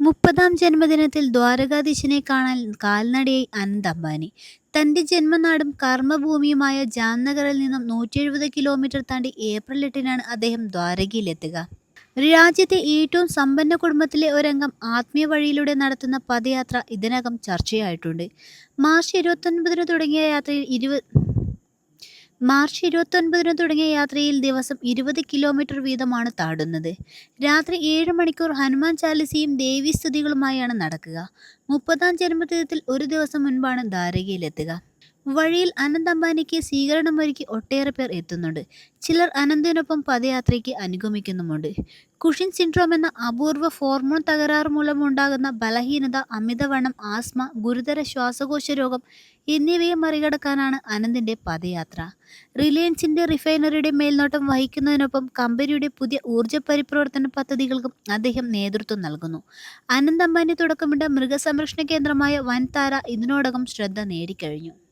മുപ്പതാം ജന്മദിനത്തിൽ ദ്വാരകാധീശനെ കാണാൻ കാൽനടയായി അനന്ത് അംബാനി. തന്റെ ജന്മനാടും കർമ്മഭൂമിയുമായ ജാംനഗറിൽ നിന്നും നൂറ്റി എഴുപത് കിലോമീറ്റർ താണ്ടി ഏപ്രിൽ എട്ടിനാണ് അദ്ദേഹം ദ്വാരകയിലെത്തുക. രാജ്യത്തെ ഏറ്റവും സമ്പന്ന കുടുംബത്തിലെ ഒരംഗം ആത്മീയ വഴിയിലൂടെ നടത്തുന്ന പദയാത്ര ഇതിനകം ചർച്ചയായിട്ടുണ്ട്. മാർച്ച് ഇരുപത്തൊൻപതിന് തുടങ്ങിയ യാത്രയിൽ ഇരുപ മാർച്ച് ഇരുപത്തൊൻപതിന് തുടങ്ങിയ യാത്രയിൽ ദിവസം ഇരുപത് കിലോമീറ്റർ വീതമാണ് താടുന്നത് രാത്രി ഏഴ് മണിക്കൂർ ഹനുമാൻ ചാലിസയും ദേവീസ്തുതികളുമായാണ് നടക്കുക. മുപ്പതാം ജന്മദിനത്തിൽ ഒരു ദിവസം മുൻപാണ് ദ്വാരകയിലെത്തുക. വഴിയിൽ അനന്ത് അംബാനിക്ക് സ്വീകരണമൊരുക്കി ഒട്ടേറെ പേർ എത്തുന്നുണ്ട്. ചിലർ അനന്തിനൊപ്പം പദയാത്രയ്ക്ക് അനുഗമിക്കുന്നുമുണ്ട്. കുഷിൻ സിൻഡ്രോം എന്ന അപൂർവ ഹോർമോൺ തകരാറ് മൂലമുണ്ടാകുന്ന ബലഹീനത, അമിതവണ്ണം, ആസ്മ, ഗുരുതര ശ്വാസകോശ രോഗം എന്നിവയെ മറികടക്കാനാണ് അനന്തിന്റെ പദയാത്ര. റിലയൻസിന്റെ റിഫൈനറിയുടെ മേൽനോട്ടം വഹിക്കുന്നതിനൊപ്പം കമ്പനിയുടെ പുതിയ ഊർജ പരിപ്രവർത്തന പദ്ധതികൾക്കും അദ്ദേഹം നേതൃത്വം നൽകുന്നു. അനന്ത് അംബാനി തുടക്കമിട്ട മൃഗസംരക്ഷണ കേന്ദ്രമായ വൻതാര ഇതിനോടകം ശ്രദ്ധ നേടിക്കഴിഞ്ഞു.